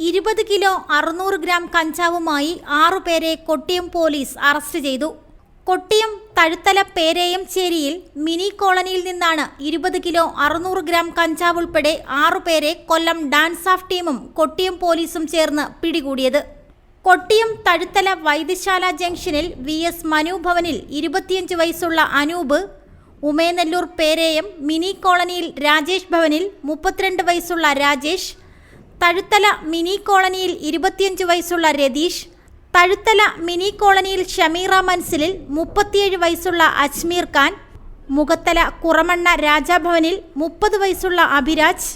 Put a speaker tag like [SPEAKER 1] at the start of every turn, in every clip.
[SPEAKER 1] ഇരുപത് കിലോ അറുന്നൂറ് ഗ്രാം കഞ്ചാവുമായി ആറുപേരെ കൊട്ടിയം പോലീസ് അറസ്റ്റ് ചെയ്തു. കൊട്ടിയം തഴുത്തല പേരേയംചേരിയിൽ മിനി കോളനിയിൽ നിന്നാണ് ഇരുപത് കിലോ അറുന്നൂറ് ഗ്രാം കഞ്ചാവ് ഉൾപ്പെടെ ആറുപേരെ കൊല്ലം ഡാൻസ് ഓഫ് ടീമും കൊട്ടിയം പോലീസും ചേർന്ന് പിടികൂടിയത്. കൊട്ടിയം തഴുത്തല വൈദ്യശാല ജംഗ്ഷനിൽ വി എസ് മനു ഭവനിൽ ഇരുപത്തിയഞ്ച് വയസ്സുള്ള അനൂപ് ഉമേനല്ലൂർ പേരേയം മിനി കോളനിയിൽ രാജേഷ് ഭവനിൽ മുപ്പത്തിരണ്ട് വയസ്സുള്ള രാജേഷ് തഴുത്തല മിനി കോളനിയിൽ ഇരുപത്തിയഞ്ച് വയസ്സുള്ള രതീഷ് തഴുത്തല മിനി കോളനിയിൽ ഷമീറ മൻസിലിൽ മുപ്പത്തിയേഴ് വയസ്സുള്ള അജ്മീർ ഖാൻ മുഖത്തല കുറമണ്ണ രാജാഭവനിൽ മുപ്പത് വയസ്സുള്ള അഭിരാജ്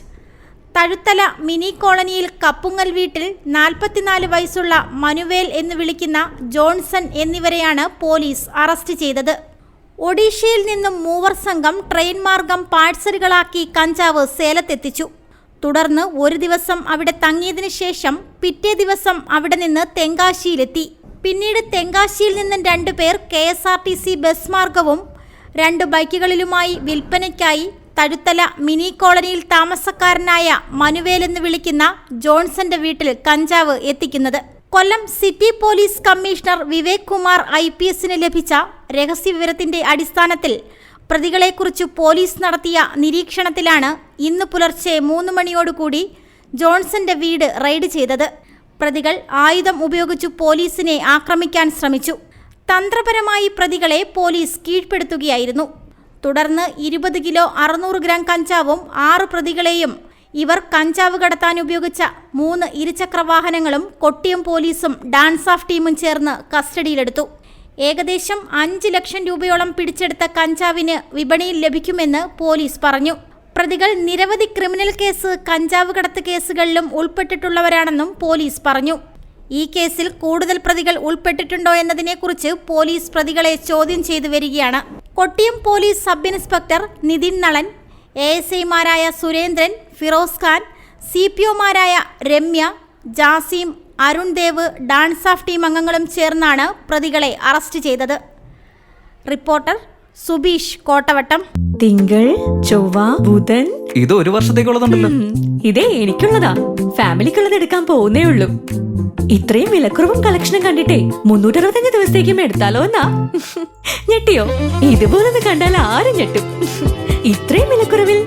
[SPEAKER 1] തഴുത്തല മിനി കോളനിയിൽ കപ്പുങ്ങൽ വീട്ടിൽ നാൽപ്പത്തിനാല് വയസ്സുള്ള മനുവേൽ എന്ന് വിളിക്കുന്ന ജോൺസൺ എന്നിവരെയാണ് പോലീസ് അറസ്റ്റ് ചെയ്തത്. ഒഡീഷയിൽ നിന്നും മൂവർ സംഘം ട്രെയിൻ മാർഗം പാഴ്സലുകളാക്കി കഞ്ചാവ് സേലത്തെത്തിച്ചു. തുടർന്ന് ഒരു ദിവസം അവിടെ തങ്ങിയതിനു ശേഷം പിറ്റേ ദിവസം അവിടെ നിന്ന് തെങ്കാശിയിലെത്തി. പിന്നീട് തെങ്കാശിയിൽ നിന്നും രണ്ടുപേർ K S R T C bus മാർഗവും രണ്ട് ബൈക്കുകളിലുമായി വിൽപ്പനയ്ക്കായി തഴുത്തല മിനി കോളനിയിൽ താമസക്കാരനായ മനുവേൽ എന്ന് വിളിക്കുന്ന ജോൺസന്റെ വീട്ടിൽ കഞ്ചാവ് എത്തിക്കുന്നത്. Kollam city police commissioner Vivek Kumar I ലഭിച്ച രഹസ്യവിവരത്തിന്റെ അടിസ്ഥാനത്തിൽ പ്രതികളെക്കുറിച്ച് പോലീസ് നടത്തിയ നിരീക്ഷണത്തിലാണ് ഇന്ന് പുലർച്ചെ മൂന്ന് മണിയോടുകൂടി ജോൺസന്റെ വീട് റെയ്ഡ് ചെയ്തത്. പ്രതികൾ ആയുധം ഉപയോഗിച്ചു പോലീസിനെ ആക്രമിക്കാൻ ശ്രമിച്ചു. തന്ത്രപരമായി പ്രതികളെ പോലീസ് കീഴ്പ്പെടുത്തുകയായിരുന്നു. തുടർന്ന് ഇരുപത് കിലോ അറുന്നൂറ് ഗ്രാം കഞ്ചാവും ആറ് പ്രതികളെയും ഇവർ കഞ്ചാവ് കടത്താൻ ഉപയോഗിച്ച മൂന്ന് ഇരുചക്ര വാഹനങ്ങളും കൊട്ടിയം പോലീസും ഡാൻസ് ഓഫ് ടീമും ചേർന്ന് കസ്റ്റഡിയിലെടുത്തു. ഏകദേശം അഞ്ച് ലക്ഷം രൂപയോളം പിടിച്ചെടുത്ത കഞ്ചാവിന് വിപണിയിൽ ലഭിക്കുമെന്ന് പോലീസ് പറഞ്ഞു. പ്രതികൾ നിരവധി ക്രിമിനൽ കേസ് കഞ്ചാവ് കടത്ത് കേസുകളിലും ഉൾപ്പെട്ടിട്ടുള്ളവരാണെന്നും പോലീസ് പറഞ്ഞു. ഈ കേസിൽ കൂടുതൽ പ്രതികൾ ഉൾപ്പെട്ടിട്ടുണ്ടോ എന്നതിനെക്കുറിച്ച് പോലീസ് പ്രതികളെ ചോദ്യം ചെയ്തു വരികയാണ്. Kottiyam police sub inspector Nithin Nalan A S ഐമാരായ സുരേന്ദ്രൻ ഫിറോസ് ഖാൻ സി പി ഒമാരായ Ramya Jasim Arun Dev DANSAF team അംഗങ്ങളും ചേർന്നാണ് പ്രതികളെ അറസ്റ്റ് ചെയ്തത്. റിപ്പോർട്ടർ സുബീഷ് കോട്ടവട്ടം.
[SPEAKER 2] തിങ്കൾ ചൊവ്വ ബുധൻ.
[SPEAKER 3] ഇത് ഒരു വർഷത്തേക്കുള്ളതുണ്ടല്ലോ.
[SPEAKER 2] ഇതേ എനിക്കുള്ളതാ. ഫാമിലിക്കുള്ളത് എടുക്കാൻ പോകുന്നേ ഉള്ളൂ. ഇത്രയും വിലക്കുറവും കളക്ഷനും കണ്ടിട്ടേ മുന്നൂറ്ററുപത്തഞ്ച് ദിവസത്തേക്കും എടുത്താലോ എന്നാ? ഞെട്ടിയോ? ഇതുപോലൊന്ന് കണ്ടാൽ ആരും ഞെട്ടും. ഇത്രയും വിലക്കുറവിൽ